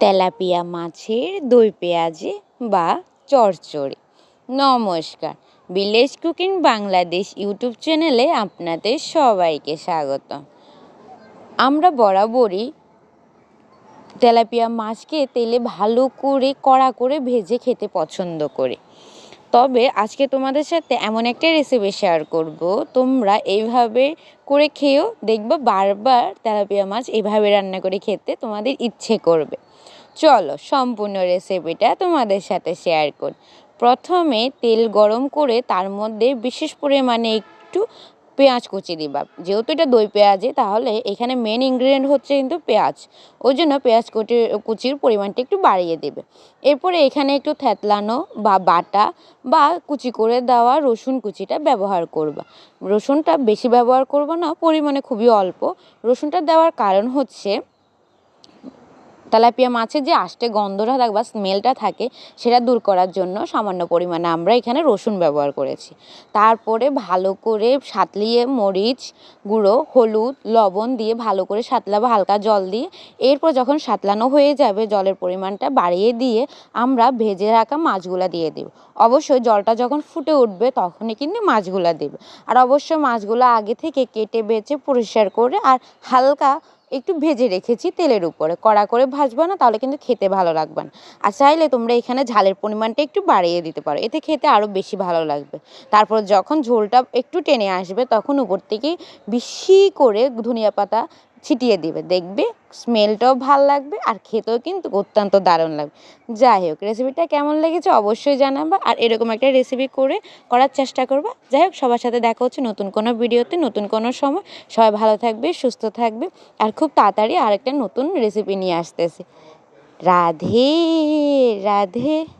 Tilapia মাছের দই পেঁয়াজে বা চচ্চড়ি নমস্কার, ভিলেজ কুকিং বাংলাদেশ ইউটিউব চ্যানেলে আপনাদের সবাইকে স্বাগত আমরা বরাবরই তেলাপিয়া মাছকে তেলে ভালো করে, কড়া করে ভেজে খেতে পছন্দ করি। তবে আজকে তোমাদের সাথে এমন একটা রেসিপি শেয়ার করব। তোমরা এইভাবে করে খেয়েও দেখবে বারবার তেলাপিয়া মাছ এইভাবে রান্না করে খেতে তোমাদের ইচ্ছে করবে। চলো সম্পূর্ণ রেসিপিটা তোমাদের সাথে শেয়ার কর। প্রথমে তেল গরম করে তার মধ্যে বিশেষ পরিমাণে একটু পেঁয়াজ কুচি দিবা যেহেতু এটা দই পেঁয়াজে, তাহলে এখানে মেন ইনগ্রিডিয়েন্ট হচ্ছে কিন্তু পেঁয়াজ। ওই জন্য পেঁয়াজ কুচি, কুচির পরিমাণটা একটু বাড়িয়ে দেবে। এরপরে এখানে একটু থেতলানো বা বাটা বা কুচি করে দেওয়া রসুন কুচিটা ব্যবহার করবা। রসুনটা বেশি ব্যবহার করব না, পরিমাণে খুবই অল্প। রসুনটা দেওয়ার কারণ হচ্ছে তেলাপিয়া মাছের যে আষ্টে গন্ধটা থাকে বা স্মেলটা থাকে, সেটা দূর করার জন্য সামান্য পরিমাণে আমরা এখানে রসুন ব্যবহার করেছি। তারপরে ভালো করে সাতলিয়ে মরিচ গুঁড়ো, হলুদ, লবণ দিয়ে ভালো করে সাতলাবো, হালকা জল দিয়ে। এরপর যখন সাতলানো হয়ে যাবে, জলের পরিমাণটা বাড়িয়ে দিয়ে আমরা ভেজে রাখা মাছগুলো দিয়ে দেব। অবশ্যই জলটা যখন ফুটে উঠবে, তখনই কিন্তু মাছগুলো দেবে। আর অবশ্যই মাছগুলো আগে থেকে কেটে বেছে পরিষ্কার করে আর হালকা একটু ভেজে রেখেছি তেলের উপরে। কড়া করে ভাজবো না, তাহলে কিন্তু খেতে ভালো লাগবে না। আর চাইলে তোমরা এখানে ঝালের পরিমাণটা একটু বাড়িয়ে দিতে পারো, এতে খেতে আরও বেশি ভালো লাগবে। তারপর যখন ঝোলটা একটু টেনে আসবে, তখন উপর থেকে বেশি করে ধনিয়া পাতা ছিটিয়ে দিবে। দেখবে স্মেলটাও ভালো লাগবে আর খেতেও কিন্তু অত্যন্ত দারুণ লাগবে। যাই হোক রেসিপিটা কেমন লেগেছে অবশ্যই জানাবা আর এরকম একটা রেসিপি করে করার চেষ্টা করবা। যাই হোক, সবার সাথে দেখা হচ্ছে নতুন কোনো ভিডিওতে নতুন কোনো সময়। সবাই ভালো থাকবে, সুস্থ থাকবে আর খুব তাড়াতাড়ি আরেকটা নতুন রেসিপি নিয়ে আসতেছে। রাধে রাধে।